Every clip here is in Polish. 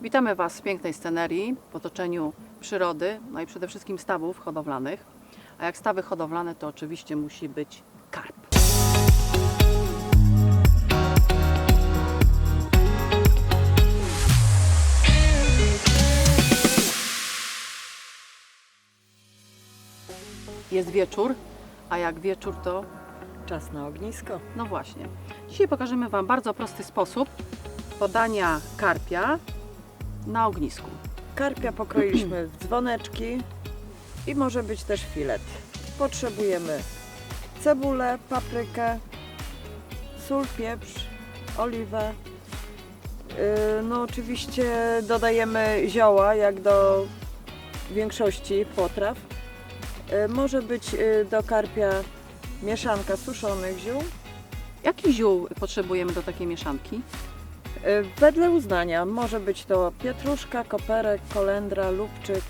Witamy Was w pięknej scenerii, w otoczeniu przyrody, no i przede wszystkim stawów hodowlanych. A jak stawy hodowlane, to oczywiście musi być karp. Jest wieczór, a jak wieczór to Czas na ognisko. no właśnie. Dzisiaj pokażemy Wam bardzo prosty sposób podania karpia na ognisku. Karpia pokroiliśmy w dzwoneczki i może być też filet. Potrzebujemy cebulę, paprykę, sól, pieprz, oliwę. Yy, No oczywiście dodajemy zioła, jak do większości potraw. Yy, Może być yy, do karpia mieszanka suszonych ziół. Jaki ziół potrzebujemy do takiej mieszanki? Yy, Wedle uznania może być to pietruszka, koperek, kolendra, lubczyk.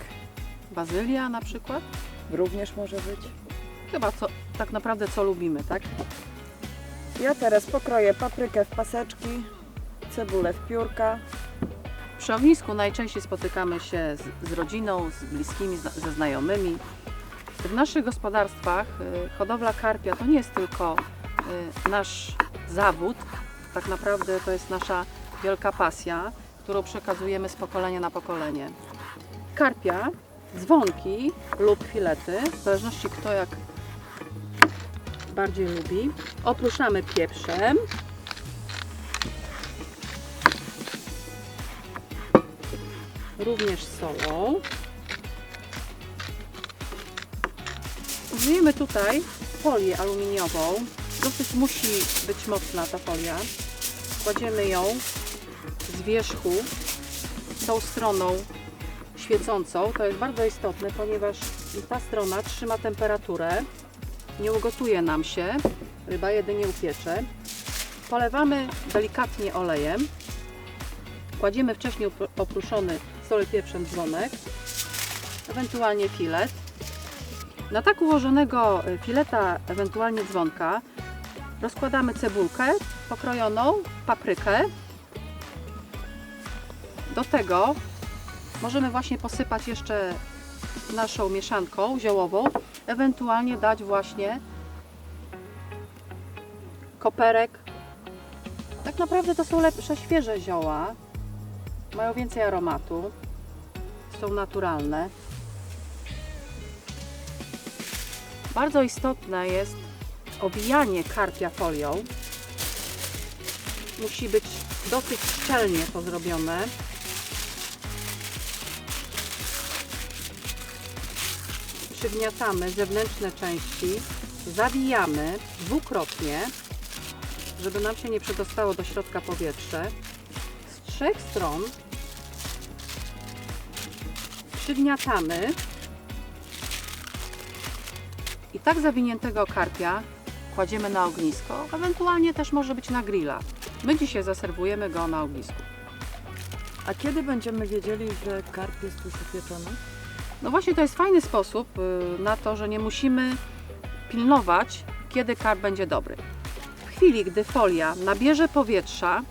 Bazylia na przykład? Również może być. Chyba co, tak naprawdę co lubimy, tak? Ja teraz pokroję paprykę w paseczki, cebulę w piórka. Przy ognisku najczęściej spotykamy się z, z rodziną, z bliskimi, ze znajomymi. W naszych gospodarstwach y, hodowla karpia to nie jest tylko y, nasz zawód, tak naprawdę to jest nasza wielka pasja, którą przekazujemy z pokolenia na pokolenie. Karpia, dzwonki lub filety, w zależności kto jak bardziej lubi, opruszamy pieprzem. również solą. Użyjemy tutaj folię aluminiową. Dosyć musi być mocna ta folia. Kładziemy ją z wierzchu tą stroną świecącą. To jest bardzo istotne, ponieważ ta strona trzyma temperaturę. Nie ugotuje nam się. Ryba jedynie upiecze. Polewamy delikatnie olejem. Kładziemy wcześniej opr- opruszony solą i pieprzem dzwonek, ewentualnie filet. Na tak ułożonego y, fileta, ewentualnie dzwonka, rozkładamy cebulkę pokrojoną, paprykę. Do tego możemy właśnie posypać jeszcze naszą mieszanką ziołową, ewentualnie dać właśnie koperek. Tak naprawdę to są lepsze świeże zioła, mają więcej aromatu, są naturalne. Bardzo istotne jest obijanie karpia folią. Musi być dosyć szczelnie to zrobione. Przygniatamy zewnętrzne części, zawijamy dwukrotnie, żeby nam się nie przedostało do środka powietrze z trzech stron przygniatamy i tak zawiniętego karpia kładziemy na ognisko, ewentualnie też może być na grilla. My dzisiaj zaserwujemy go na ognisku. A kiedy będziemy wiedzieli, że karp jest już upieczony? No właśnie to jest fajny sposób y, na to, że nie musimy pilnować, kiedy karp będzie dobry. W chwili, gdy folia nabierze powietrza,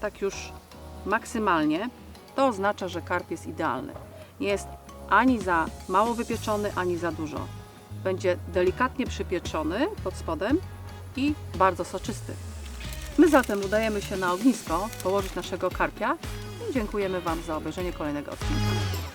tak już maksymalnie, to oznacza, że karp jest idealny. Nie jest ani za mało wypieczony, ani za dużo. Będzie delikatnie przypieczony pod spodem i bardzo soczysty. My zatem udajemy się na ognisko położyć naszego karpia i dziękujemy Wam za obejrzenie kolejnego odcinka.